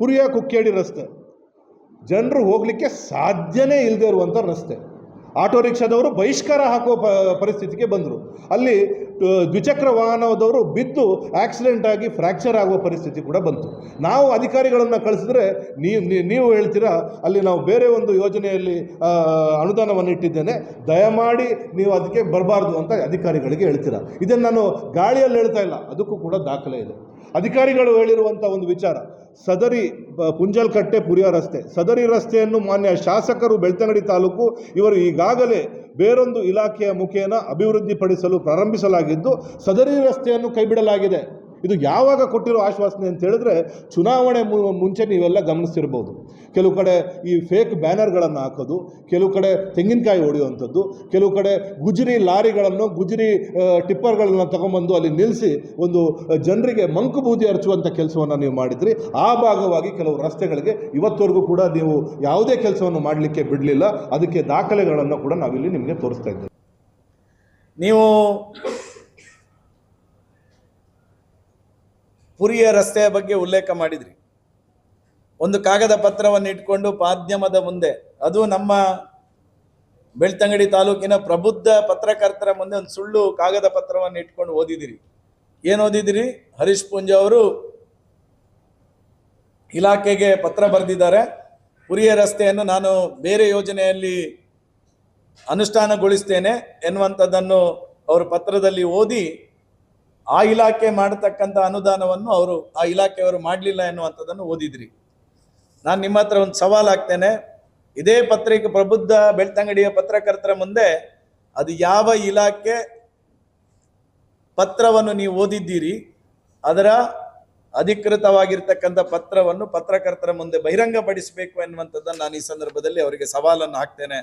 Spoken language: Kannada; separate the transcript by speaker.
Speaker 1: ಪುರಿಯ ಕುಕ್ಕೇಡಿ ರಸ್ತೆ. ಜನರು ಹೋಗಲಿಕ್ಕೆ ಸಾಧ್ಯನೇ ಇಲ್ಲದೆ ಇರುವಂಥ ರಸ್ತೆ. ಆಟೋ ರಿಕ್ಷಾದವರು ಬಹಿಷ್ಕಾರ ಹಾಕುವ ಪರಿಸ್ಥಿತಿಗೆ ಬಂದರು. ಅಲ್ಲಿ ದ್ವಿಚಕ್ರ ವಾಹನದವರು ಬಿದ್ದು ಆಕ್ಸಿಡೆಂಟ್ ಆಗಿ ಫ್ರ್ಯಾಕ್ಚರ್ ಆಗುವ ಪರಿಸ್ಥಿತಿ ಕೂಡ ಬಂತು. ನಾವು ಅಧಿಕಾರಿಗಳನ್ನು ಕಳಿಸಿದ್ರೆ ನೀವು ನೀವು ಹೇಳ್ತೀರಾ, ಅಲ್ಲಿ ನಾವು ಬೇರೆ ಒಂದು ಯೋಜನೆಯಲ್ಲಿ ಅನುದಾನವನ್ನು ಇಟ್ಟಿದ್ದೇನೆ, ದಯಮಾಡಿ ನೀವು ಅದಕ್ಕೆ ಬರಬಾರ್ದು ಅಂತ ಅಧಿಕಾರಿಗಳಿಗೆ ಹೇಳ್ತೀರಾ. ಇದನ್ನು ನಾನು ಗಾಳಿಯಲ್ಲಿ ಹೇಳ್ತಾ ಇಲ್ಲ, ಅದಕ್ಕೂ ಕೂಡ ದಾಖಲೆ ಇದೆ. ಅಧಿಕಾರಿಗಳು ಹೇಳಿರುವಂಥ ಒಂದು ವಿಚಾರ, ಸದರಿ ಪುಂಜಲ್ಕಟ್ಟೆ ಪುರಿಯ ರಸ್ತೆ, ಸದರಿ ರಸ್ತೆಯನ್ನು ಮಾನ್ಯ ಶಾಸಕರು ಬೆಳ್ತಂಗಡಿ ತಾಲೂಕು ಇವರು ಈಗಾಗಲೇ ಬೇರೊಂದು ಇಲಾಖೆಯ ಮುಖೇನ ಅಭಿವೃದ್ಧಿಪಡಿಸಲು ಪ್ರಾರಂಭಿಸಲಾಗಿದ್ದು ಸದರಿ ರಸ್ತೆಯನ್ನು ಕೈಬಿಡಲಾಗಿದೆ. ಇದು ಯಾವಾಗ ಕೊಟ್ಟಿರೋ ಆಶ್ವಾಸನೆ ಅಂತ ಹೇಳಿದ್ರೆ ಚುನಾವಣೆ ಮುಂಚೆ ನೀವೆಲ್ಲ ಗಮನಿಸಿರ್ಬೋದು ಕೆಲವು ಕಡೆ ಈ ಫೇಕ್ ಬ್ಯಾನರ್ಗಳನ್ನು ಹಾಕೋದು, ಕೆಲವು ಕಡೆ ತೆಂಗಿನಕಾಯಿ ಹೊಡೆಯುವಂಥದ್ದು, ಕೆಲವು ಕಡೆ ಗುಜರಿ ಲಾರಿಗಳನ್ನು, ಗುಜರಿ ಟಿಪ್ಪರ್ಗಳನ್ನು ತಗೊಂಬಂದು ಅಲ್ಲಿ ನಿಲ್ಲಿಸಿ ಒಂದು ಜನರಿಗೆ ಮಂಕು ಬೂದಿ ಹರಚುವಂಥ ಕೆಲಸವನ್ನು ನೀವು ಮಾಡಿದ್ರಿ. ಆ ಭಾಗವಾಗಿ ಕೆಲವು ರಸ್ತೆಗಳಿಗೆ ಇವತ್ತವರೆಗೂ ಕೂಡ ನೀವು ಯಾವುದೇ ಕೆಲಸವನ್ನು ಮಾಡಲಿಕ್ಕೆ ಬಿಡಲಿಲ್ಲ. ಅದಕ್ಕೆ ದಾಖಲೆಗಳನ್ನು ಕೂಡ ನಾವಿಲ್ಲಿ ನಿಮಗೆ ತೋರಿಸ್ತಾ ಇದ್ದೇವೆ.
Speaker 2: ನೀವು ಪುರಿಯ ರಸ್ತೆಯ ಬಗ್ಗೆ ಉಲ್ಲೇಖ ಮಾಡಿದ್ರಿ. ಒಂದು ಕಾಗದ ಪತ್ರವನ್ನು ಇಟ್ಕೊಂಡು ಮಾಧ್ಯಮದ ಮುಂದೆ, ಅದು ನಮ್ಮ ಬೆಳ್ತಂಗಡಿ ತಾಲೂಕಿನ ಪ್ರಬುದ್ಧ ಪತ್ರಕರ್ತರ ಮುಂದೆ ಒಂದು ಸುಳ್ಳು ಕಾಗದ ಪತ್ರವನ್ನು ಇಟ್ಕೊಂಡು ಓದಿದಿರಿ. ಏನು ಓದಿದಿರಿ? ಹರೀಶ್ ಪುಂಜ ಅವರು ಇಲಾಖೆಗೆ ಪತ್ರ ಬರೆದಿದ್ದಾರೆ. ಪುರಿಯ ರಸ್ತೆಯನ್ನು ನಾನು ಬೇರೆ ಯೋಜನೆಯಲ್ಲಿ ಅನುಷ್ಠಾನಗೊಳಿಸ್ತೇನೆ ಎನ್ನುವಂಥದ್ದನ್ನು ಅವರು ಪತ್ರದಲ್ಲಿ ಓದಿ ಆ ಇಲಾಖೆ ಮಾಡತಕ್ಕಂಥ ಅನುದಾನವನ್ನು ಅವರು ಆ ಇಲಾಖೆಯವರು ಮಾಡಲಿಲ್ಲ ಎನ್ನುವಂಥದ್ದನ್ನು ಓದಿದ್ರಿ. ನಾನು ನಿಮ್ಮ ಹತ್ರ ಒಂದು ಸವಾಲು ಹಾಕ್ತೇನೆ. ಇದೇ ಪತ್ರಿಕೆ ಪ್ರಬುದ್ಧ ಬೆಳ್ತಂಗಡಿಯ ಪತ್ರಕರ್ತರ ಮುಂದೆ ಅದು ಯಾವ ಇಲಾಖೆ ಪತ್ರವನ್ನು ನೀವು ಓದಿದ್ದೀರಿ, ಅದರ ಅಧಿಕೃತವಾಗಿರ್ತಕ್ಕಂಥ ಪತ್ರವನ್ನು ಪತ್ರಕರ್ತರ ಮುಂದೆ ಬಹಿರಂಗಪಡಿಸಬೇಕು ಎನ್ನುವಂಥದ್ದನ್ನು ನಾನು ಈ ಸಂದರ್ಭದಲ್ಲಿ ಅವರಿಗೆ ಸವಾಲನ್ನು ಹಾಕ್ತೇನೆ.